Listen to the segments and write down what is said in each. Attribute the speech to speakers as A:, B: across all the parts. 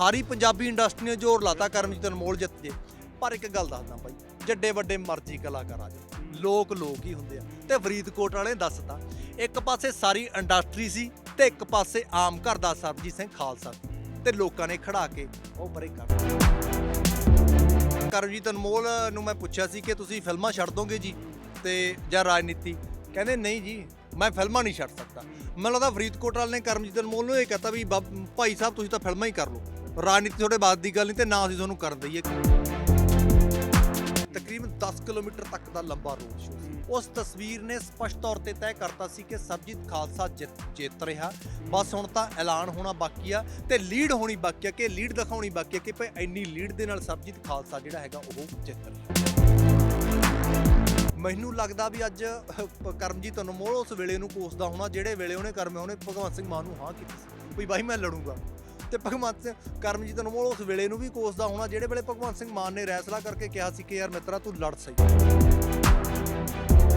A: ਸਾਰੀ Punjabi industry ਨੇ ਜ਼ੋਰ ਲਾਤਾ ਕਰਮਜੀਤ ਅਨਮੋਲ ਜਿੱਤ ਜੇ ਪਰ ਇੱਕ ਗੱਲ ਦੱਸਦਾ ਬਾਈ, ਜੱਡੇ ਵੱਡੇ ਮਰਜ਼ੀ ਕਲਾਕਾਰ ਆ ਜਾ ਲੋਕ ਲੋਕ ਹੀ ਹੁੰਦੇ ਆ। ਤੇ ਫਰੀਦਕੋਟ ਵਾਲੇ ਨੇ ਦੱਸਤਾ, ਇੱਕ ਪਾਸੇ ਸਾਰੀ ਇੰਡਸਟਰੀ ਸੀ ਤੇ ਇੱਕ ਪਾਸੇ ਆਮ ਘਰ ਦਾ ਸਰਬਜੀਤ ਸਿੰਘ ਖਾਲਸਾ ਸੀ। ਤੇ ਲੋਕਾਂ ਨੇ ਖੜਾ ਕੇ ਉਹ ਪਰੇ ਕਰ ਕਰਮਜੀਤ ਅਨਮੋਲ ਨੂੰ ਮੈਂ ਪੁੱਛਿਆ ਸੀ ਕਿ ਤੁਸੀਂ ਫਿਲਮਾਂ ਛੱਡ ਦੋਗੇ ਜੀ? ਤੇ ਜਾਂ ਰਾਜਨੀਤੀ? ਕਹਿੰਦੇ, ਨਹੀਂ ਜੀ, ਮੈਂ ਫਿਲਮਾਂ ਨਹੀਂ ਛੱਡ ਸਕਦਾ। ਮੈਨੂੰ ਲੱਗਦਾ ਫਰੀਦਕੋਟ ਵਾਲੇ ਨੇ ਕਰਮਜੀਤ ਅਨਮੋਲ ਨੂੰ ਇਹ ਕਹਤਾ ਵੀ, ਬਾਬ- ਭਾਈ ਸਾਹਿਬ, ਤੁਸੀਂ ਤਾਂ ਫਿਲਮਾਂ ਹੀ ਕਰ ਲਓ। ਰਾਜਨੀਤੀ ਤੁਹਾਡੇ ਬਾਤ ਦੀ ਗੱਲ ਨਹੀਂ ਤੇ ਨਾ ਅਸੀਂ ਤੁਹਾਨੂੰ ਕਰਨ ਦਈਏ। ਤਕਰੀਬਨ 10 ਕਿਲੋਮੀਟਰ ਤੱਕ ਦਾ ਲੰਬਾ ਰੋਡ ਸ਼ੋਅ ਸੀ। ਉਸ ਤਸਵੀਰ ਨੇ ਸਪਸ਼ਟ ਤੌਰ ਤੇ ਤੈਅ ਕਰਤਾ ਸੀ ਕਿ ਸਰਬਜੀਤ ਖਾਲਸਾ ਜਿੱਤ ਜਿੱਤ ਰਿਹਾ। ਬਸ ਹੁਣ ਤਾਂ ਐਲਾਨ ਹੋਣਾ ਬਾਕੀ ਆ ਤੇ ਲੀਡ ਹੋਣੀ ਬਾਕੀ ਆ ਕਿ ਲੀਡ ਦਿਖਾਉਣੀ ਬਾਕੀ ਆ ਕਿ ਭਈ ਇੰਨੀ ਲੀਡ ਦੇ ਨਾਲ ਸਰਬਜੀਤ ਖਾਲਸਾ ਜਿਹੜਾ ਹੈਗਾ ਉਹ ਜਿੱਤ ਰਿਹਾ। ਮੈਨੂੰ ਲੱਗਦਾ ਵੀ ਅੱਜ ਕਰਮਜੀਤ ਅਨਮੋਲ ਉਸ ਵੇਲੇ ਨੂੰ ਕੋਸਦਾ ਹੋਣਾ ਜਿਹੜੇ ਵੇਲੇ ਉਹਨੇ ਕਰਮੇ ਉਹਨੇ ਭਗਵੰਤ ਸਿੰਘ ਮਾਨ ਨੂੰ ਹਾਂ ਕੀਤੀ ਸੀ। ਵੀ ਬਾਈ ਮੈਂ ਲੜੂੰਗਾ। ਤੇ ਭਗਵੰਤ ਸਿੰਘ ਕਰਮਜੀਤ ਅਨਮੋਲ ਉਸ ਵੇਲੇ ਨੂੰ ਵੀ ਕੋਸਦਾ ਹੋਣਾ ਜਿਹੜੇ ਵੇਲੇ ਭਗਵੰਤ ਸਿੰਘ ਮਾਨ ਨੇ ਰੈਸਲਾ ਕਰਕੇ ਕਿਹਾ ਸੀ ਕਿ ਯਾਰ ਮਿੱਤਰਾ ਤੂੰ ਲੜ ਸਹੀ।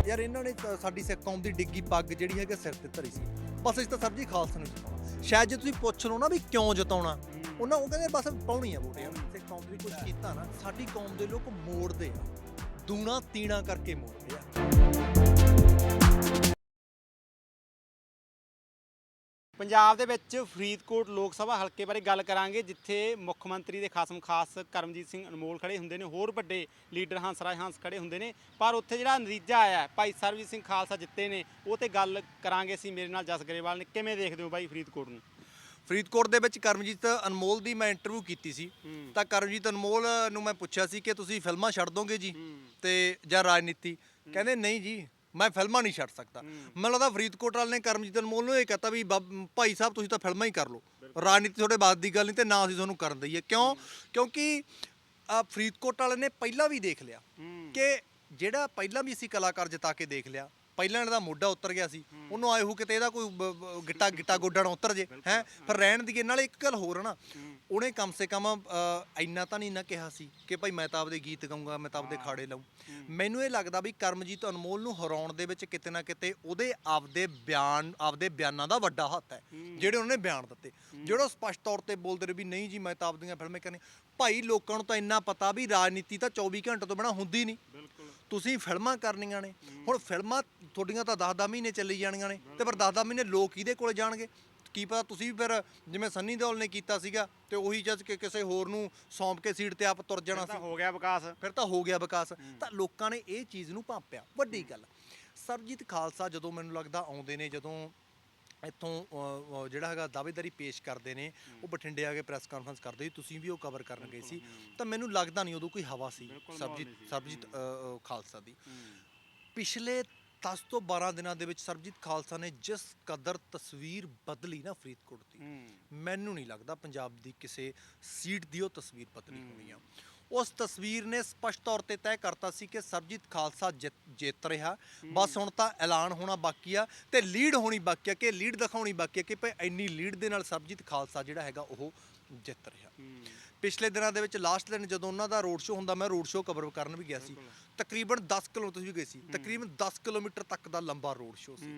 A: ਯਾਰ ਇਹਨਾਂ ਨੇ ਤਾਂ ਸਾਡੀ ਸਿੱਖ ਕੌਮ ਦੀ ਡਿੱਗੀ ਪੱਗ ਜਿਹੜੀ ਹੈਗਾ ਸਿਰ ਤੇ ਧਰੀ ਸੀ। ਬਸ ਇਸ ਤਾਂ ਸਰਜੀ ਖਾਲਸਾ ਨੂੰ ਜਿਤਾਉਣਾ ਸ਼ਾਇਦ ਜੇ ਤੁਸੀਂ ਪੁੱਛ ਲਓ ਨਾ ਵੀ ਕਿਉਂ ਜਿਤਾਉਣਾ ਉਹਨਾਂ ਉਹ ਕਹਿੰਦੇ ਬਸ ਪਾਉਣੀ ਆ ਵੋਟ ਯਾਰ ਸਿੱਖ ਕੌਮ ਦੀ ਕੁਝ ਕੀਤਾ ਨਾ ਸਾਡੀ ਕੌਮ ਦੇ ਲੋਕ ਮੋੜਦੇ ਆ। ਦੂਣਾ ਤੀਣਾ ਕਰਕੇ ਮੋੜਦੇ ਆ।
B: ਪੰਜਾਬ ਦੇ ਵਿੱਚ ਫਰੀਦਕੋਟ ਲੋਕ ਸਭਾ ਹਲਕੇ ਬਾਰੇ ਗੱਲ ਕਰਾਂਗੇ ਜਿੱਥੇ ਮੁੱਖ ਮੰਤਰੀ ਦੇ ਖਾਸਮ ਖਾਸ ਕਰਮਜੀਤ ਸਿੰਘ ਅਨਮੋਲ ਖੜੇ ਹੁੰਦੇ ਨੇ ਹੋਰ ਵੱਡੇ ਲੀਡਰ ਹੰਸਰਾਜ ਹੰਸ ਖੜੇ ਹੁੰਦੇ ਨੇ ਪਰ ਉੱਥੇ ਜਿਹੜਾ ਨਤੀਜਾ ਆਇਆ ਭਾਈ ਸਰਬਜੀਤ ਸਿੰਘ ਖਾਲਸਾ ਜਿੱਤੇ ਨੇ ਉਹ ਤੇ ਗੱਲ ਕਰਾਂਗੇ ਅਸੀਂ ਮੇਰੇ ਨਾਲ ਜਸ ਗਰੇਵਾਲ ਨੇ ਕਿਵੇਂ ਦੇਖਦੇ ਹੋ ਬਾਈ ਫਰੀਦਕੋਟ ਨੂੰ
A: ਫਰੀਦਕੋਟ ਦੇ ਵਿੱਚ ਕਰਮਜੀਤ ਅਨਮੋਲ ਦੀ ਮੈਂ ਇੰਟਰਵਿਊ ਕੀਤੀ ਸੀ। ਤਾਂ ਕਰਮਜੀਤ ਅਨਮੋਲ ਨੂੰ ਮੈਂ ਪੁੱਛਿਆ ਸੀ ਕਿ ਤੁਸੀਂ ਫਿਲਮਾਂ ਛੱਡ ਦੋਗੇ ਜੀ। ਤੇ ਜਾਂ ਰਾਜਨੀਤੀ ਕਹਿੰਦੇ ਨਹੀਂ ਜੀ ਮੈਂ ਫਿਲਮਾਂ ਨਹੀਂ ਛੱਡ ਸਕਦਾ। ਮੈਨੂੰ ਲੱਗਦਾ ਫਰੀਦਕੋਟ ਵਾਲੇ ਨੇ ਕਰਮਜੀਤ ਅਨਮੋਲ ਨੂੰ ਇਹ ਕਹਤਾ ਵੀ ਬਾਬ- ਭਾਈ ਸਾਹਿਬ ਤੁਸੀਂ ਤਾਂ ਫਿਲਮਾਂ ਹੀ ਕਰ ਲਓ। ਰਾਜਨੀਤੀ ਤੁਹਾਡੇ ਬਾਤ ਦੀ ਗੱਲ ਨਹੀਂ ਤੇ ਨਾ ਅਸੀਂ ਤੁਹਾਨੂੰ ਕਰਨ ਦਈਏ। ਕਿਉਂ? ਕਿਉਂਕਿ ਆ ਫਰੀਦਕੋਟ ਵਾਲੇ ਨੇ ਪਹਿਲਾਂ ਵੀ ਦੇਖ ਲਿਆ
B: ਹੂੰ।
A: ਕਿ ਜਿਹੜਾ ਪਹਿਲਾਂ ਵੀ ਅਸੀਂ ਕਲਾਕਾਰ ਜਿਤਾ ਕੇ ਦੇਖ ਲਿਆ ਪਹਿਲਾਂ ਇਹਦਾ ਮੋਢਾ ਉਤਰ ਗਿਆ ਸੀ। ਉਹਨੂੰ ਆਏ ਹੋ ਕਿਤੇ ਇਹਦਾ ਕੋਈ ਬ- ਬ- ਗਿੱਟਾ ਗਿੱਟਾ ਗੋਡਾ ਨਾ ਉਤਰ ਜੇ ਹੈ? ਫਿਰ ਰਹਿਣ ਦੀ ਨਾਲੇ ਇੱਕ ਗੱਲ ਹੋਰ ਆ ਨਾ। ਉਹਨੇ ਕਮ ਸੇ ਕਮ ਅ, ਇੰਨਾ ਤਾਂ ਨਹੀਂ ਨਾ ਕਿਹਾ ਸੀ ਕਿ ਭਾਈ ਮੈਂ ਤਾਂ ਆਪਦੇ ਗੀਤ ਗਾਉਂਗਾ ਮੈਂ ਤਾਂ ਆਪਦੇ ਖਾੜੇ ਲਾਉਂ ਮੈਨੂੰ ਇਹ ਲੱਗਦਾ ਵੀ ਕਰਮਜੀਤ ਅਨਮੋਲ ਨੂੰ ਹਰਾਉਣ ਦੇ ਵਿੱਚ ਕਿਤੇ ਨਾ ਕਿਤੇ ਉਹਦੇ ਆਪਦੇ ਬਿਆਨ ਆਪਦੇ ਬਿਆਨਾਂ ਦਾ ਵੱਡਾ ਹੱਥ ਹੈ ਜਿਹੜੇ ਉਹਨੇ ਬਿਆਨ ਦਿੱਤੇ। ਜਿਹੜਾ ਉਹ ਸਪਸ਼ਟ ਤੌਰ ਤੇ ਬੋਲਦੇ ਰਹੇ ਵੀ ਨਹੀਂ ਜੀ ਮੈਂ ਤਾਂ ਆਪਦੀਆਂ ਫਿਲਮਾਂ ਕਰਨੀ ਭਾਈ ਲੋਕਾਂ ਨੂੰ ਤਾਂ ਇੰਨਾ ਪਤਾ ਵੀ ਰਾਜਨੀਤੀ ਤਾਂ 24 ਘੰਟੇ ਤੋਂ ਬਿਨਾ ਹੁੰਦੀ ਨਹੀਂ।
B: ਬਿਲਕੁਲ।
A: ਤੁਸੀਂ ਫਿਲਮਾਂ ਕਰਨੀਆਂ ਨੇ। ਹੁਣ ਫਿਲਮਾਂ ਤੁਹਾਡੀਆਂ ਤਾਂ 10-10 ਮਹੀਨੇ ਚੱਲੀ ਜਾਣੀਆਂ ਨੇ ਤੇ ਪਰ 10-10 ਮਹੀਨੇ ਲੋਕ ਕਿਹਦੇ ਕੋਲ ਜਾਣਗੇ? ਕੀ ਪਤਾ ਤੁਸੀਂ ਵੀ ਫਿਰ ਜਿਵੇਂ ਸੰਨੀ ਦਿਓਲ ਨੇ ਕੀਤਾ ਸੀਗਾ ਤੇ ਉਹੀ ਜੱਜ ਕੇ ਕਿਸੇ ਹੋਰ ਨੂੰ ਸੌਂਪ ਕੇ ਸੀਟ ਤੇ ਆਪ ਤੁਰ ਜਾਣਾ
B: ਤਾਂ
A: ਸੀ।
B: ਹੋ ਗਿਆ ਵਿਕਾਸ।
A: ਫਿਰ ਤਾਂ ਹੋ ਗਿਆ ਵਿਕਾਸ। ਤਾਂ ਲੋਕਾਂ ਨੇ ਇਹ ਚੀਜ਼ ਨੂੰ ਭਾਂਪਿਆ। ਵੱਡੀ ਗੱਲ। ਸਰਜੀਤ ਖਾਲਸਾ ਜਦੋਂ ਮੈਨੂੰ ਲੱਗਦਾ ਆਉਂਦੇ ਨੇ ਜਦੋਂ ਇੱਥੋਂ ਜਿਹੜਾ ਹੈਗਾ ਦਾਅਵੇਦਾਰੀ ਪੇਸ਼ ਕਰਦੇ ਨੇ ਉਹ ਬਠਿੰਡੇ ਆ ਕੇ ਪ੍ਰੈਸ ਕਾਨਫਰੰਸ ਕਰਦੇ ਸੀ ਤੁਸੀਂ ਵੀ ਉਹ ਕਵਰ ਕਰਨ ਗਏ ਸੀ। ਤਾਂ ਮੈਨੂੰ ਲੱਗਦਾ ਨਹੀਂ ਉਦੋਂ ਕੋਈ ਹਵਾ ਸੀ
B: ਬਿਲਕੁਲ ਮਾਹੌਲ
A: ਸਰਜੀਤ
B: ਨਹੀਂ ਸੀ।
A: ਸਰਜੀਤ ਅ, ਅ, ਖਾਲਸਾ ਦੀ। ਪਿਛਲੇ 10 ਤੋਂ 12 ਦਿਨਾਂ ਦੇ ਵਿੱਚ ਸਰਬਜੀਤ ਖਾਲਸਾ ਨੇ ਜਿਸ ਕਦਰ ਤਸਵੀਰ ਬਦਲੀ ਨਾ ਫਰੀਦਕੋਟ ਦੀ ਮੈਨੂੰ ਨਹੀਂ ਲੱਗਦਾ ਪੰਜਾਬ ਦੀ ਕਿਸੇ ਸੀਟ ਦੀ ਉਹ ਤਸਵੀਰ ਬਦਲੀ ਹੋਣੀ ਆ। ਉਸ ਤਸਵੀਰ ਨੇ ਸਪਸ਼ਟ ਤੌਰ ਤੇ ਤੈਅ ਕਰਤਾ ਸੀ ਕਿ ਸਰਬਜੀਤ ਖਾਲਸਾ ਜਿੱਤ ਜਿੱਤ ਰਿਹਾ। ਬਸ ਹੁਣ ਤਾਂ ਐਲਾਨ ਹੋਣਾ ਬਾਕੀ ਆ ਤੇ ਲੀਡ ਹੋਣੀ ਬਾਕੀ ਆ ਕਿ ਲੀਡ ਦਿਖਾਉਣੀ ਬਾਕੀ ਆ ਕਿ ਭਈ ਇੰਨੀ ਲੀਡ ਦੇ ਨਾਲ ਸਰਬਜੀਤ ਖਾਲਸਾ ਜਿਹੜਾ ਹੈਗਾ ਉਹ ਜਿੱਤ ਰਿਹਾ। ਪਿਛਲੇ ਦਿਨਾਂ ਦੇ ਵਿੱਚ ਲਾਸਟ ਦਿਨ ਜਦੋਂ ਉਹਨਾਂ ਦਾ ਰੋਡ ਸ਼ੋਅ ਹੁੰਦਾ ਮੈਂ ਰੋਡ ਸ਼ੋਅ ਕਵਰ ਕਰਨ ਵੀ ਗਿਆ ਸੀ। ਤਕਰੀਬਨ 10 ਕਿਲੋਮੀਟਰ ਤੁਸੀਂ ਵੀ ਗਏ ਸੀ ਤਕਰੀਬਨ 10 ਕਿਲੋਮੀਟਰ ਤੱਕ ਦਾ ਲੰਬਾ ਰੋਡ ਸ਼ੋਅ ਸੀ।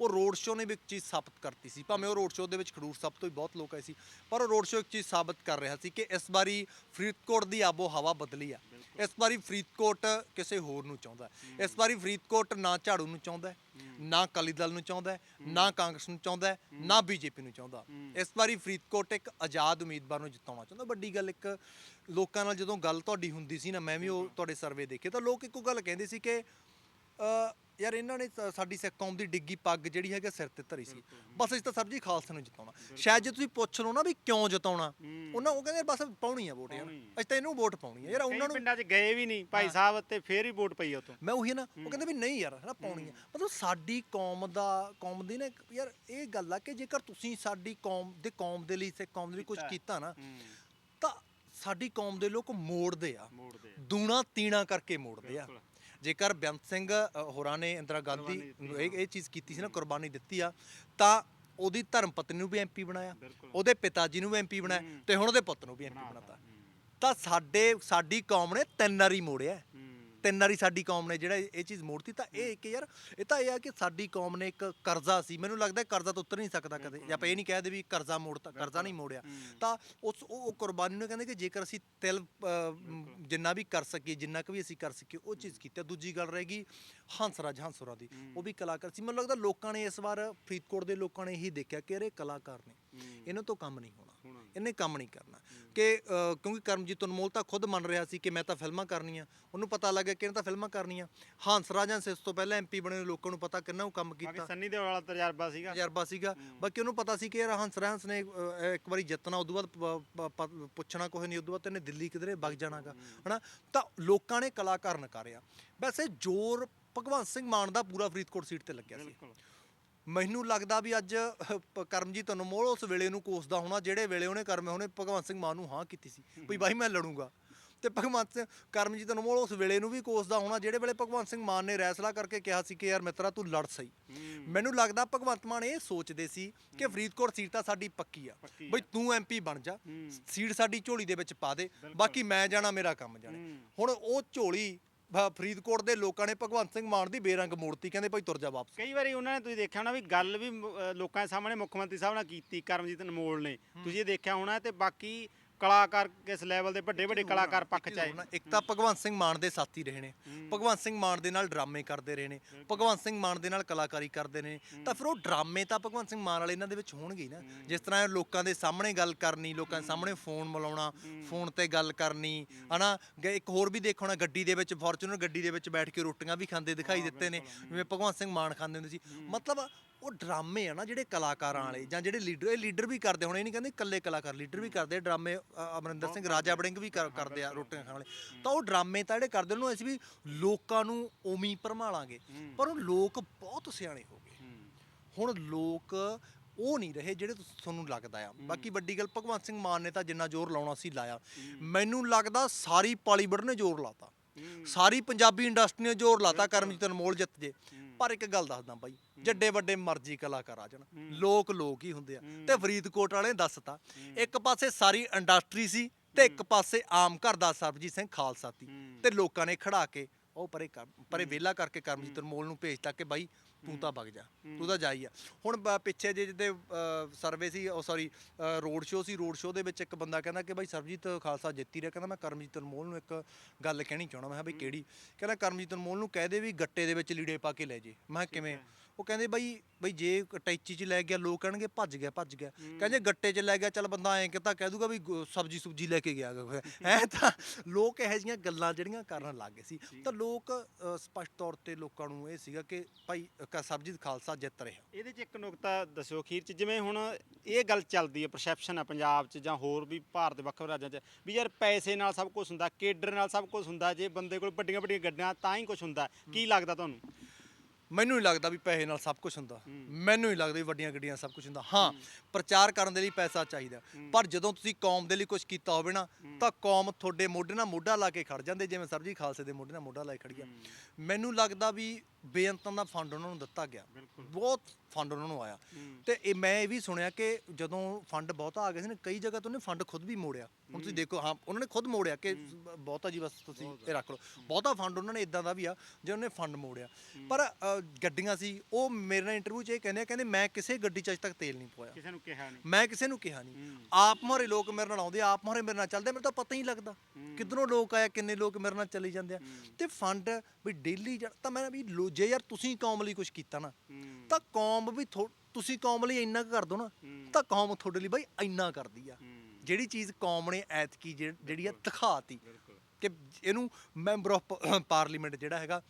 A: ਉਹ ਰੋਡ ਸ਼ੋਅ ਨੇ ਵੀ ਇੱਕ ਚੀਜ਼ ਸਾਬਤ ਕਰਤੀ ਸੀ। ਭਾਵੇਂ ਉਹ ਰੋਡ ਸ਼ੋਅ ਦੇ ਵਿੱਚ ਖਡੂਰ ਸਾਹਿਬ ਤੋਂ ਵੀ ਬਹੁਤ ਲੋਕ ਆਏ ਸੀ ਪਰ ਉਹ ਰੋਡ ਸ਼ੋਅ ਇੱਕ ਚੀਜ਼ ਸਾਬਤ ਕਰ ਰਿਹਾ ਸੀ ਕਿ ਇਸ ਵਾਰੀ ਫਰੀਦਕੋਟ ਦੀ ਆਬੋ ਹਵਾ ਬਦਲੀ ਆ। ਇਸ ਵਾਰੀ ਫਰੀਦਕੋਟ ਕਿਸੇ ਹੋਰ ਨੂੰ ਚਾਹੁੰਦਾ। ਇਸ ਵਾਰੀ ਫਰੀਦਕੋਟ ਨਾ ਝਾੜੂ ਨੂੰ ਚਾਹੁੰਦਾ। ਨਾ ਅਕਾਲੀ ਦਲ ਨੂੰ ਚਾਹੁੰਦਾ ਨਾ ਕਾਂਗਰਸ ਨੂੰ ਚਾਹੁੰਦਾ ਨਾ ਬੀਜੇਪੀ ਨੂੰ ਚਾਹੁੰਦਾ। ਇਸ ਵਾਰੀ ਫਰੀਦਕੋਟ ਇੱਕ ਆਜ਼ਾਦ ਉਮੀਦਵਾਰ ਨੂੰ ਜਿਤਾਉਣਾ ਚਾਹੁੰਦਾ। ਵੱਡੀ ਗੱਲ ਇੱਕ ਲੋਕਾਂ ਨਾਲ ਜਦੋਂ ਗੱਲ ਤੁਹਾਡੀ ਹੁੰਦੀ ਸੀ ਨਾ ਮੈਂ ਵੀ ਉਹ ਤੁਹਾਡੇ ਸਰਵੇ ਦੇਖੇ ਤਾਂ ਲੋਕ ਇੱਕੋ ਗੱਲ ਕਹਿੰਦੇ ਸੀ ਕਿ ਯਾਰ ਇਹਨਾਂ ਨੇ ਤਾਂ ਸਾਡੀ ਸਿੱਖ ਕੌਮ ਦੀ ਡਿੱਗੀ ਪੱਗ ਜਿਹੜੀ ਹੈਗਾ ਸਿਰ ਤੇ ਧਰੀ ਸੀ। ਬਸ ਅਸੀਂ ਤਾਂ ਸਰਜੀ ਖਾਲਸਾ ਨੂੰ ਜਿਤਾਉਣਾ। ਸ਼ਾਇਦ ਜੇ ਤੁਸੀਂ ਪੁੱਛ ਲਓ ਨਾ ਵੀ ਕਿਉਂ ਜਿਤਾਉਣਾ ਉਹਨਾਂ ਉਹ ਕਹਿੰਦੇ ਬਸ ਪਾਉਣੀ ਆ ਵੋਟ ਯਾਰ। ਅਸੀਂ ਤਾਂ ਇਹਨੂੰ ਵੋਟ ਪਾਉਣੀ ਆ। ਯਾਰ
B: ਉਹਨਾਂ
A: ਨੂੰ
B: ਪਿੰਡਾਂ 'ਚ ਗਏ ਵੀ ਨਹੀਂ। ਭਾਈ ਸਾਹਿਬ ਤੇ ਫੇਰ ਹੀ ਵੋਟ ਪਈ ਉਤੋਂ
A: ਮੈਂ ਉਹੀ ਨਾ ਉਹ ਕਹਿੰਦੇ ਵੀ ਨਹੀਂ ਯਾਰ ਹਨਾ ਪਾਉਣੀ ਆ। ਮਤਲਬ ਸਾਡੀ ਕੌਮ ਦਾ ਕੌਮ ਦੀ ਨਾ ਇੱਕ- ਯਾਰ ਇਹ ਗੱਲ ਆ ਕਿ ਜੇਕਰ ਤੁਸੀਂ ਸਾਡੀ ਕੌਮ ਦੇ ਕੌਮ ਦੇ ਲਈ ਸਿੱਖ ਕੌਮ ਦੇ ਲਈ ਕੁਝ
B: ਕੀਤਾ।
A: ਕੀਤਾ ਨਾ ਤਾਂ ਸਾਡੀ ਕੌਮ ਦੇ ਲੋਕ ਮੋੜਦੇ ਆ।
B: ਮੋੜਦੇ
A: ਦੂਣਾ ਤੀਣਾ ਕਰਕੇ ਮੋੜਦੇ ਆ।
B: ਬਿਲਕੁਲ।
A: ਜੇਕਰ ਬੇਅੰਤ ਸਿੰਘ ਅ, ਹੋਰਾਂ ਨੇ ਇੰਦਰਾ ਗਾਂਧੀ ਨੂੰ ਇਹ ਇਹ ਚੀਜ਼ ਕੀਤੀ ਸੀ ਨਾ ਕੁਰਬਾਨੀ ਦਿੱਤੀ ਆ ਤਾਂ ਉਹਦੀ ਧਰਮ ਪਤਨੀ ਨੂੰ ਵੀ ਐਮਪੀ ਬਣਾਇਆ। ਉਹਦੇ ਪਿਤਾ ਜੀ ਨੂੰ ਵੀ ਐਮਪੀ ਬਣਾਇਆ। ਤੇ ਹੁਣ ਉਹਦੇ ਪੁੱਤ ਨੂੰ ਵੀ ਐਮਪੀ
B: ਬਣਾਤਾ,
A: ਬਣਾਤਾ। ਤਾਂ ਸਾਡੇ ਸਾਡੀ ਕੌਮ ਨੇ ਤਿੰਨ ਵਾਰੀ ਮੋੜਿਆ। ਤਿੰਨ ਵਾਰੀ ਸਾਡੀ ਕੌਮ ਨੇ ਜਿਹੜਾ ਇਹ ਚੀਜ਼ ਮੋੜਤੀ ਤਾਂ ਇਹ ਕਿ ਯਾਰ ਇਹ ਤਾਂ ਇਹ ਆ ਕਿ ਸਾਡੀ ਕੌਮ ਨੇ ਇੱਕ ਕਰਜ਼ਾ ਸੀ। ਮੈਨੂੰ ਲੱਗਦਾ ਕਰਜ਼ਾ ਤਾਂ ਉਤਰ ਨਹੀਂ ਸਕਦਾ ਕਦੇ। ਜਾਂ ਆਪਾਂ ਇਹ ਨਹੀਂ ਕਹਦੇ ਵੀ ਕਰਜ਼ਾ ਮੋੜਤਾ ਕਰਜ਼ਾ ਨਹੀਂ ਮੋੜਿਆ। ਤਾਂ ਉਸ ਉਹ ਕੁਰਬਾਨੀ ਨੂੰ ਕਹਿੰਦੇ ਕਿ ਜੇਕਰ ਅਸੀਂ ਤਿਲ ਜਿੰਨਾ ਵੀ ਕਰ ਸਕੀਏ ਜਿੰਨਾ ਕੁ ਵੀ ਅਸੀਂ ਕਰ ਸਕੀਏ ਉਹ ਚੀਜ਼ ਕੀਤੀ। ਦੂਜੀ ਗੱਲ ਰਹੇਗੀ ਹੰਸਰਾਜ ਹੰਸਰਾ ਦੀ। ਉਹ ਵੀ ਕਲਾਕਾਰ ਸੀ। ਮੈਨੂੰ ਲੱਗਦਾ ਲੋਕਾਂ ਨੇ ਇਸ ਵਾਰ ਫਰੀਦਕੋਟ ਦੇ ਲੋਕਾਂ ਨੇ ਇਹੀ ਦੇਖਿਆ ਕਿ ਇਹ ਕਲਾਕਾਰ ਨੇ। ਇਹਨਾਂ ਤੋਂ ਕੰਮ ਨਹੀਂ ਹੋਣਾ। ਇਹਨੇ ਕੰਮ ਨਹੀਂ ਕਰਨਾ। ਕਿ ਅ, ਕਿਉਂਕਿ ਕਰਮਜੀਤ ਅਨਮੋਲ ਤਾਂ ਖੁਦ ਮੰਨ ਰਿਹਾ ਸੀ ਕਿ ਮੈਂ ਤਾਂ ਫਿਲਮਾਂ ਕਰਨੀਆਂ। ਉਹਨੂੰ ਪਤਾ ਲੱਗਿਆ ਕਿ ਇਹਨੇ ਤਾਂ ਫਿਲਮਾਂ ਕਰਨੀਆਂ। ਹੰਸ ਇਸ ਤੋਂ ਪਹਿਲਾਂ ਐਮਪੀ ਬਣੇ ਲੋਕਾਂ ਨੂੰ ਪਤਾ ਕਿੰਨਾ ਉਹ ਕੰਮ
B: ਬਾਕੀ
A: ਕੀਤਾ।
B: ਸੰਨੀ ਦੇ ਵਾਲਾ ਤਜਰਬਾ ਸੀਗਾ।
A: ਤਜਰਬਾ ਸੀਗਾ। ਬਾਕੀ ਉਹਨੂੰ ਪਤਾ ਸੀ ਕਿ ਯਾਰ ਹੰਸ ਹੰਸ ਨੇ ਅਹ, ਇੱਕ ਵਾਰੀ ਜਿੱਤਣਾ ਉਦੋਂ ਬਾਅਦ ਪ- ਪ- ਪ- ਪੁੱਛਣਾ ਕੋਈ ਨਹੀਂ ਉਦੋਂ ਬਾਅਦ ਤੈਨੇ ਦਿੱਲੀ ਕਿਧਰੇ ਵਗ ਜਾਣਾਗਾ। ਹਨਾ? ਤਾਂ ਲੋਕਾਂ ਨੇ ਕਲਾਕਾਰ ਨਕਾਰਿਆ। ਵੈਸੇ ਜ਼ੋਰ ਭਗਵੰਤ ਸਿੰਘ ਮਾਨ ਦਾ ਪੂਰਾ ਫਰੀਦਕੋਟ ਸੀਟ ਤੇ ਲੱਗਿਆ ਸੀ।
B: ਬਿਲਕੁਲ।
A: ਮੈਨੂੰ ਲੱਗਦਾ ਵੀ ਅੱਜ ਪ- ਕਰਮਜੀਤ ਅਨਮੋਲ ਉਸ ਵੇਲੇ ਨੂੰ ਕੋਸਦਾ ਹੋਣਾ ਜਿਹੜੇ ਵੇਲੇ ਉਹਨੇ ਕਰਮੇ ਉਹਨੇ ਭਗਵੰਤ ਸਿੰਘ ਮਾਨ ਨੂੰ ਹਾਂ ਕੀਤੀ ਸੀ ਵੀ ਬਾਈ ਮੈਂ ਲੜੂੰਗਾ। ਤੇ ਭਗਵੰਤ ਸਿੰਘ ਕਰਮਜੀਤ ਅਨਮੋਲ ਉਸ ਵੇਲੇ ਨੂੰ ਵੀ ਕੋਸਦਾ ਹੋਣਾ ਜਿਹੜੇ ਵੇਲੇ ਭਗਵੰਤ ਸਿੰਘ ਮਾਨ ਨੇ ਰੈਸਲਾ ਕਰਕੇ ਕਿਹਾ ਸੀ ਕਿ ਯਾਰ ਮਿੱਤਰਾ ਤੂੰ ਲੜ ਸਹੀ। ਮੈਨੂੰ ਲੱਗਦਾ ਭਗਵੰਤ ਮਾਨ ਇਹ ਸੋਚਦੇ ਸੀ ਕਿ ਫਰੀਦਕੋਟ ਸੀਟ ਤਾਂ ਸਾਡੀ ਪੱਕੀ ਆ।
B: ਪੱਕੀ
A: ਬਈ ਤੂੰ ਐਮਪੀ ਬਣ ਜਾ ਸੀਟ ਸਾਡੀ ਝੋਲੀ ਦੇ ਵਿੱਚ ਪਾ ਦੇ ਬਾਕੀ ਮੈਂ ਜਾਣਾ ਮੇਰਾ ਕੰਮ ਜਾਣੇ। ਹੁਣ ਉਹ ਝੋਲੀ ਫਰੀਦਕੋਟ ਦੇ ਲੋਕਾਂ ਨੇ ਭਗਵੰਤ ਸਿੰਘ ਮਾਨ ਦੀ ਬੇਰੰਗ ਮੂਰਤੀ ਕਹਿੰਦੇ ਭਾਈ ਤੁਰ ਜਾ ਵਾਪਸ।
B: ਕਈ ਵਾਰੀ ਉਹਨਾਂ ਨੇ ਤੁਸੀਂ ਦੇਖਿਆ ਹੋਣਾ ਵੀ ਗੱਲ ਵੀ ਮ- ਅਹ ਲੋਕਾਂ ਦੇ ਸਾਹਮਣੇ ਮੁੱਖ ਮੰਤਰੀ ਸਾਹਿਬ ਨਾਲ ਕੀਤੀ ਕਰਮਜੀਤ ਅਨਮੋਲ ਨੇ। ਤੁਸੀਂ ਇਹ ਦੇਖਿਆ ਹੋਣਾ ਤੇ ਬਾਕੀ ਕਲਾਕਾਰ ਕਿਸ ਲੈਵਲ ਦੇ ਵੱਡੇ ਵੱਡੇ ਕਲਾਕਾਰ ਪੱਖ ਚ ਆਏ।
A: ਇੱਕ ਤਾਂ ਭਗਵੰਤ ਸਿੰਘ ਮਾਨ ਦੇ ਸਾਥੀ ਰਹੇ ਨੇ। ਭਗਵੰਤ ਸਿੰਘ ਮਾਨ ਦੇ ਨਾਲ ਡਰਾਮੇ ਕਰਦੇ ਰਹੇ ਨੇ। ਭਗਵੰਤ ਸਿੰਘ ਮਾਨ ਦੇ ਨਾਲ ਕਲਾਕਾਰੀ ਕਰਦੇ ਨੇ। ਤਾਂ ਫਿਰ ਉਹ ਡਰਾਮੇ ਤਾਂ ਭਗਵੰਤ ਸਿੰਘ ਮਾਨ ਵਾਲੇ ਇਹਨਾਂ ਦੇ ਵਿੱਚ ਹੋਣਗੇ ਨਾ। ਜਿਸ ਤਰ੍ਹਾਂ ਲੋਕਾਂ ਦੇ ਸਾਹਮਣੇ ਗੱਲ ਕਰਨੀ ਲੋਕਾਂ ਦੇ ਸਾਹਮਣੇ ਫੋਨ ਮਿਲਾਉਣਾ ਫੋਨ ਤੇ ਗੱਲ ਕਰਨੀ ਹਨਾ? ਇੱਕ ਹੋਰ ਵੀ ਦੇਖੋ ਨਾ ਗੱਡੀ ਦੇ ਵਿੱਚ ਫੋਰਚੂਨਰ ਗੱਡੀ ਦੇ ਵਿੱਚ ਬੈਠ ਕੇ ਰੋਟੀਆਂ ਵੀ ਖਾਂਦੇ ਦਿਖਾਈ ਦਿੱਤੇ ਨੇ। ਜਿਵੇਂ ਭਗਵੰਤ ਸਿੰਘ ਮਾਨ ਖਾਂਦੇ ਹੁੰਦੇ ਸੀ। ਮਤਲਬ ਉਹ ਡਰਾਮੇ ਆ ਨਾ ਜਿਹੜੇ ਕਲਾਕਾਰਾਂ ਵਾਲੇ ਜਾਂ ਜਿਹੜੇ ਲੀਡਰ ਇਹ ਲੀਡਰ ਵੀ ਕਰਦੇ ਹੁਣ ਇਹ ਨਹੀਂ ਕਹਿੰਦੇ ਇਕੱਲੇ ਕਲਾਕਾਰ ਲੀਡਰ ਵੀ ਕਰਦੇ ਡਰਾਮੇ ਅ, ਅਮਰਿੰਦਰ ਸਿੰਘ ਰਾਜਾ ਵੜਿੰਗ ਵੀ ਕਰ- ਕਰਦੇ ਆ ਰੋਟੀਆਂ ਖਾਣ ਵਾਲੇ। ਤਾਂ ਉਹ ਡਰਾਮੇ ਤਾਂ ਜਿਹੜੇ ਕਰਦੇ ਉਹਨੂੰ ਅਸੀਂ ਵੀ ਲੋਕਾਂ ਨੂੰ ਉਮੀ ਭਰਮਾਲਾਂਗੇ। ਪਰ ਉਹ ਲੋਕ ਬਹੁਤ ਸਿਆਣੇ ਹੋ ਗਏ। ਹੁਣ ਲੋਕ ਉਹ ਨਹੀਂ ਰਹੇ ਜਿਹੜੇ ਤੁਸ- ਤੁਹਾਨੂੰ ਲੱਗਦਾ ਆ। ਬਾਕੀ ਵੱਡੀ ਗੱਲ ਭਗਵੰਤ ਸਿੰਘ ਮਾਨ ਨੇ ਤਾਂ ਜਿੰਨਾ ਜ਼ੋਰ ਲਾਉਣਾ ਸੀ ਲਾਇਆ। ਮੈਨੂੰ ਲੱਗਦਾ ਸਾਰੀ ਪਾਲੀਵੁੱਡ ਨੇ ਜ਼ੋਰ ਲਾਤਾ। ਸਾਰੀ ਪੰਜਾਬੀ ਇੰਡਸਟਰੀ ਨੇ ਜ਼ੋਰ ਲਾਤਾ ਕਰਮਜੀਤ ਅਨਮੋਲ ਜਿੱਤ ਜੇ। ਪਰ ਇੱਕ ਗੱਲ ਦੱਸਦਾ ਬਾਈ ਜੱਡੇ ਵੱਡੇ ਮਰਜ਼ੀ ਕਲਾਕਾਰ ਆ ਜਾਣ ਲੋਕ ਲੋਕ ਹੀ ਹੁੰਦੇ ਆ। ਤੇ ਫਰੀਦਕੋਟ ਵਾਲੇ ਦੱਸਤਾ ਇੱਕ ਪਾਸੇ ਸਾਰੀ ਇੰਡਸਟਰੀ ਸੀ ਤੇ ਇੱਕ ਪਾਸੇ ਆਮ ਘਰ ਦਾ ਸਰਬਜੀਤ ਸਿੰਘ ਖਾਲਸਾ ਸੀ ਤੇ ਲੋਕਾਂ ਨੇ ਖੜਾ ਕੇ ਉਹ ਪਰੇ ਕਰ ਪਰੇ ਵਿਹਲਾ ਕਰਕੇ ਕਰਮਜੀਤ ਅਨਮੋਲ ਨੂੰ ਭੇਜਤਾ ਕਿ ਬਾਈ ਤੂੰ ਤਾਂ ਵਗ ਜਾ ਤੂੰ ਤਾਂ ਜਾਈ ਆ। ਹੁਣ ਬ- ਪਿੱਛੇ ਜੇ ਜਿੱਦੇ ਸਰਵੇ ਸੀ ਉਹ ਸੌਰੀ ਰੋਡ ਸ਼ੋਅ ਸੀ ਰੋਡ ਸ਼ੋਅ ਦੇ ਵਿੱਚ ਇੱਕ ਬੰਦਾ ਕਹਿੰਦਾ ਕਿ ਬਾਈ ਸਰਬਜੀਤ ਖਾਲਸਾ ਜਿੱਤੀ ਰਿਹਾ ਕਹਿੰਦਾ ਮੈਂ ਕਰਮਜੀਤ ਅਨਮੋਲ ਨੂੰ ਇੱਕ ਗੱਲ ਕਹਿਣੀ ਚਾਹਣਾ ਮੈਂ ਕਿਹਾ ਬਈ ਕਿਹੜੀ? ਕਹਿੰਦਾ ਕਰਮਜੀਤ ਅਨਮੋਲ ਨੂੰ ਕਹਿ ਦੇ ਵੀ ਗੱਟੇ ਦੇ ਵਿੱਚ ਲੀੜੇ ਪਾ ਕੇ ਲੈ ਜੇ। ਮੈਂ ਕਿਹਾ ਕਿਵੇਂ? ਉਹ ਕਹਿੰਦੇ ਬਾਈ ਬਈ ਜੇ ਟੈਚੀ 'ਚ ਲੈ ਗਿਆ ਲੋਕ ਕਹਿਣਗੇ ਭੱਜ ਗਿਆ ਭੱਜ ਗਿਆ। ਕਹਿੰਦੇ ਗੱਟੇ 'ਚ ਲੈ ਗਿਆ ਚੱਲ ਬੰਦਾ ਐਂ ਕਿਤਾ ਕਹਿ ਦੂਗਾ ਵੀ ਸਬਜੀ ਸੁਬਜੀ ਲੈ ਕੇ ਗਿਆ। ਹੈ ਤਾਂ ਲੋਕ ਇਹੋ ਜਿਹੀਆਂ ਗੱਲਾਂ ਜਿਹੜੀਆਂ ਕਰਨ ਲੱਗ ਗਏ ਸੀ। ਤਾਂ ਲੋਕ ਸਪਸ਼ਟ ਤੌਰ ਤੇ ਲੋਕਾਂ ਨੂੰ ਇਹ ਸੀਗਾ ਕਿ ਭਾਈ ਕ- ਸਰਬਜੀਤ ਖਾਲਸਾ ਜਿੱਤ ਰਿਹਾ।
B: ਇਹਦੇ 'ਚ ਇੱਕ ਨੁਕਤਾ ਦੱਸਿਓ ਅਖੀਰ 'ਚ ਜਿਵੇਂ ਹੁਣ ਇਹ ਗੱਲ ਚੱਲਦੀ ਹੈ ਪਰਸੈਪਸ਼ਨ ਹੈ ਪੰਜਾਬ 'ਚ ਜਾਂ ਹੋਰ ਵੀ ਭਾਰਤ ਦੇ ਵੱਖ ਵੱਖ ਰਾਜਾਂ 'ਚ ਵੀ ਯਾਰ ਪੈਸੇ ਨਾਲ ਸਭ ਕੁਝ ਹੁੰਦਾ ਕੇਡਰ ਨਾਲ ਸਭ ਕੁਝ ਹੁੰਦਾ ਜੇ ਬੰਦੇ ਕੋਲ ਵੱਡੀਆਂ ਵੱਡੀਆਂ ਗੱਡੀਆਂ ਤਾਂ ਹੀ ਕੁਝ ਹੁੰਦਾ। ਕੀ ਲੱਗਦਾ ਤੁਹਾਨੂੰ?
A: ਮੈਨੂੰ ਨਹੀਂ ਲੱਗਦਾ ਵੀ ਪੈਸੇ ਨਾਲ ਸਭ ਕੁਝ ਹੁੰਦਾ। ਮੈਨੂੰ ਨਹੀਂ ਲੱਗਦਾ ਵੀ ਵੱਡੀਆਂ ਗੱਡੀਆਂ ਸਭ ਕੁਝ ਹੁੰਦਾ। ਹਾਂ ਪ੍ਰਚਾਰ ਕਰਨ ਦੇ ਲਈ ਪੈਸਾ ਚਾਹੀਦਾ। ਪਰ ਜਦੋਂ ਤੁਸੀਂ ਕੌਮ ਦੇ ਲਈ ਕੁਝ ਕੀਤਾ ਹੋਵੇ ਨਾ ਤਾਂ ਕੌਮ ਤੁਹਾਡੇ ਮੋਢੇ ਨਾਲ ਮੋਢਾ ਲਾ ਕੇ ਖੜ ਜਾਂਦੇ ਜਿਵੇਂ ਸਰਜੀ ਖਾਲਸੇ ਦੇ ਮੋਢੇ ਨਾਲ ਮੋਢਾ ਲਾ ਕੇ ਖੜ ਗਿਆ ਮੈਨੂੰ ਲੱਗਦਾ ਵੀ ਬੇਅੰਤਾਂ ਦਾ ਫੰਡ ਉਹਨਾਂ ਨੂੰ ਦਿੱਤਾ ਗਿਆ। ਬਹੁਤ ਫੰਡ ਉਹਨਾਂ ਨੂੰ ਆਇਆ। ਤੇ ਇਹ ਮੈਂ ਇਹ ਵੀ ਸੁਣਿਆ ਕਿ ਜਦੋਂ ਫੰਡ ਬਹੁਤਾ ਆ ਗਿਆ ਸੀ ਨਾ ਕਈ ਜਗ੍ਹਾ ਤੋਂ ਉਹਨੇ ਫੰਡ ਖੁਦ ਵੀ ਮੋੜਿਆ। ਹੁਣ ਤੁਸੀਂ ਦੇਖੋ ਹਾਂ ਉਹਨਾਂ ਨੇ ਖੁਦ ਮੋੜਿਆ ਕਿ ਬਹੁਤਾ ਜੀ ਬਸ ਤੁਸੀਂ ਇਹ ਰੱਖ ਲਓ। ਬਹੁਤਾ ਫੰਡ ਉਹਨਾਂ ਨੇ ਇਦਾਂ ਦਾ ਵੀ ਆ ਜੇ ਉਹਨੇ ਫੰਡ ਮੋੜਿਆ। ਪਰ ਅ, ਗੱਡੀਆਂ ਸੀ ਉਹ ਮੇਰੇ ਨਾਲ ਇੰਟਰਵਿਊ 'ਚ ਇਹ ਕਹਿੰਦੇ ਆ, ਕਹਿੰਦੇ ਮੈਂ ਕਿਸੇ ਗੱਡੀ 'ਚ ਅੱਜ ਤੱਕ ਤੇਲ ਨਹੀਂ ਪਵਾਇਆ।
B: ਕਿਸੇ ਨੂੰ ਕਿਹਾ ਨਹੀਂ।
A: ਮੈਂ ਕਿਸੇ ਨੂੰ ਕਿਹਾ ਨਹੀਂ। ਆਪ ਮੋਰੇ ਲੋਕ ਮੇਰੇ ਨਾਲ ਆਉਂਦੇ ਆ, ਆਪ ਮੋਰੇ ਮੇਰੇ ਨਾਲ ਚੱਲਦੇ ਮੈਨੂੰ ਤਾਂ ਪਤਾ ਹੀ ਨਹੀਂ ਲੱਗਦਾ। ਕਿੱਧਰੋਂ ਲੋਕ ਆਇਆ ਕਿੰਨੇ ਲੋਕ ਮੇਰੇ ਨਾਲ ਚੱਲੀ ਜਾਂਦੇ ਆ। ਤੇ ਫੰਡ ਵੀ ਡੇਲੀ ਤਾਂ ਮੈਂ ਵੀ ਲੋ- ਜੇ ਯਾਰ ਤੁਸੀਂ ਕੌਮ ਲਈ ਕੁਝ ਕੀਤਾ ਨਾ ਤਾਂ ਕੌਮ ਵੀ ਥੋ- ਤੁਸੀਂ ਕੌਮ ਲਈ ਇੰਨਾ ਕੁ ਕਰ ਦੋ ਨਾ ਤਾਂ ਕੌਮ ਤੁਹਾਡੇ ਲਈ ਬਾਈ ਇੰਨਾ ਕਰਦੀ ਆ। ਜਿਹੜੀ ਚੀਜ਼ ਕੌਮ ਨੇ ਐਤਕੀ ਜਿਹ- ਜਿਹੜੀ ਆ ਦਿਖਾਤੀ। ਕਿ ਇਹਨੂੰ ਮੈਂਬਰ ਆਫ ਪਾਰਲੀਮੈਂਟ ਜਿਹੜਾ ਹੈਗਾ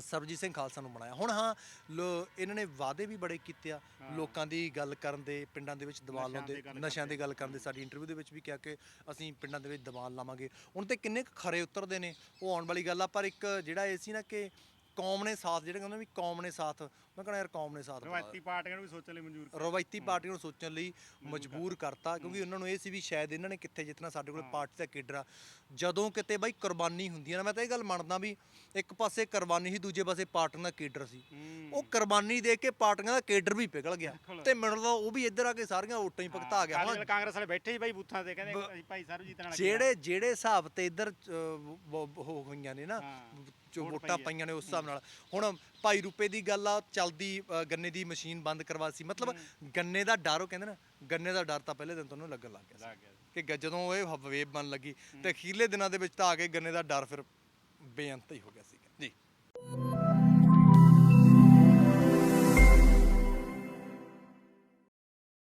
A: ਸਰਬਜੀਤ ਸਿੰਘ ਖਾਲਸਾ ਨੂੰ ਬਣਾਇਆ ਹੁਣ ਹਾਂ ਲੋ- ਇਹਨਾਂ ਨੇ ਵਾਅਦੇ ਵੀ ਬੜੇ ਕੀਤੇ ਆ ਲੋਕਾਂ ਦੀ ਗੱਲ ਕਰਨ ਦੇ ਪਿੰਡਾਂ ਦੇ ਵਿੱਚ
B: ਨਸ਼ਿਆਂ
A: ਲਾਉਂਦੇ
B: ਦੀ ਗੱਲ
A: ਨਸ਼ਿਆਂ ਦੀ ਗੱਲ ਕਰਨ ਦੇ ਸਾਡੀ ਇੰਟਰਵਿਊ ਦੇ ਵਿੱਚ ਵੀ ਕਿਹਾ ਕਿ ਅਸੀਂ ਪਿੰਡਾਂ ਦੇ ਵਿੱਚ ਦਬਾਅ ਲਾਵਾਂਗੇ। ਹੁਣ ਤੇ ਕਿੰਨੇ ਕੁ ਖਰੇ ਉਤਰਦੇ ਨੇ ਉਹ ਆਉਣ ਵਾਲੀ ਗੱਲ ਆ ਪਰ ਇੱਕ ਜਿਹੜਾ ਇਹ ਸੀ ਨਾ ਕਿ ਕੌਮ ਨੇ ਸਾਥ ਜਿਹੜੇ ਕਹਿੰਦੇ ਵੀ ਕੌਮ ਨੇ ਸਾਥ ਮੈਂ ਕਹਿੰਦਾ ਯਾਰ ਕੌਮ ਨੇ ਸਾਥ ਦਿੱਤਾ।
B: ਰਵਾਇਤੀ ਪਾਰਟੀਆਂ ਨੂੰ ਵੀ ਸੋਚਣ ਲਈ ਮਨਜ਼ੂਰ ਕਰ
A: ਰਵਾਇਤੀ ਪਾਰਟੀਆਂ ਨੂੰ ਸੋਚਣ ਲਈ ਮਜਬੂਰ ਕਰਤਾ। ਕਿਉਂਕਿ ਉਹਨਾਂ ਨੂੰ ਇਹ ਸੀ ਵੀ ਸ਼ਾਇਦ ਇਹਨਾਂ ਨੇ ਕਿੱਥੇ ਜਿੱਤਣਾ ਸਾਡੇ ਕੋਲ ਪਾਰਟੀ ਦਾ ਕੇਡਰ ਆ। ਜਦੋਂ ਕਿਤੇ ਬਾਈ ਕੁਰਬਾਨੀ ਹੁੰਦੀ ਹੈ ਨਾ ਮੈਂ ਤਾਂ ਇਹ ਗੱਲ ਮੰਨਦਾ ਵੀ ਇੱਕ ਪਾਸੇ ਕੁਰਬਾਨੀ ਸੀ ਦੂਜੇ ਪਾਸੇ ਪਾਰਟੀਆਂ ਦਾ ਕੇਡਰ ਸੀ।
B: ਹੂੰ।
A: ਉਹ ਕੁਰਬਾਨੀ ਦੇ ਕੇ ਪਾਰਟੀਆਂ ਦਾ ਕੇਡਰ ਵੀ ਪਿਘਲ ਗਿਆ। ਤੇ ਮੈਨੂੰ ਉਹ ਵੀ ਇੱਧਰ ਆ ਕੇ ਸਾਰੀਆਂ ਵੋਟਾਂ ਹੀ ਭੁਗਤਾ ਗਿਆ।
B: ਅਕਾਲੀ
A: ਹੁਣ
B: ਦਲ ਕਾਂਗਰਸ ਵਾਲੇ ਬੈਠੇ ਹੀ ਬਾਈ ਬੂਥਾਂ ਤੇ ਕਹਿੰਦੇ ਅਸੀਂ ਭਾਈ ਸਰਬਜੀਤ ਨਾਲ
A: ਜਿਹੜੇ ਜਿਹੜੇ ਹਿਸਾਬ ਤੇ ਇੱਧਰ ਅ, ਵ- ਵ- ਹੋ ਹੋਈਆਂ ਨੇ ਨਾ
B: ਹਾਂ,
A: ਜੋ
B: ਵੋਟ।
A: ਪਈਆਂ ਨੇ ਉਸ ਹਿਸਾਬ ਨਾਲ। ਹੁਣ ਭਾਈ ਰੁਪਏ ਦੀ ਗੱਲ ਆ ਚਲਦੀ ਅ, ਗੰਨੇ ਦੀ ਮਸ਼ੀਨ ਬੰਦ ਕਰਵਾ ਸੀ ਮਤਲਬ ਗੰਨੇ ਦਾ ਡਰ ਉਹ ਕਹਿੰਦੇ ਨਾ ਗੰਨੇ ਦਾ ਡਰ ਤਾਂ ਪਹਿਲੇ ਦਿਨ ਤੋਂ ਉਹਨੂੰ ਲੱਗਣ ਲੱਗ ਗਿਆ ਸੀ।
B: ਲੱਗ ਗਿਆ
A: ਕਿ ਗ- ਜਦੋਂ ਇਹ ਵੇਵ ਬਣ ਲੱਗੀ ਤੇ ਅਖੀਰਲੇ ਦਿਨਾਂ ਦੇ ਵਿੱਚ ਤਾਂ ਆ ਕੇ ਗੰਨੇ ਦਾ ਡਰ ਫਿਰ ਬੇਅੰਤ ਹੀ ਹੋ ਗਿਆ ਸੀ।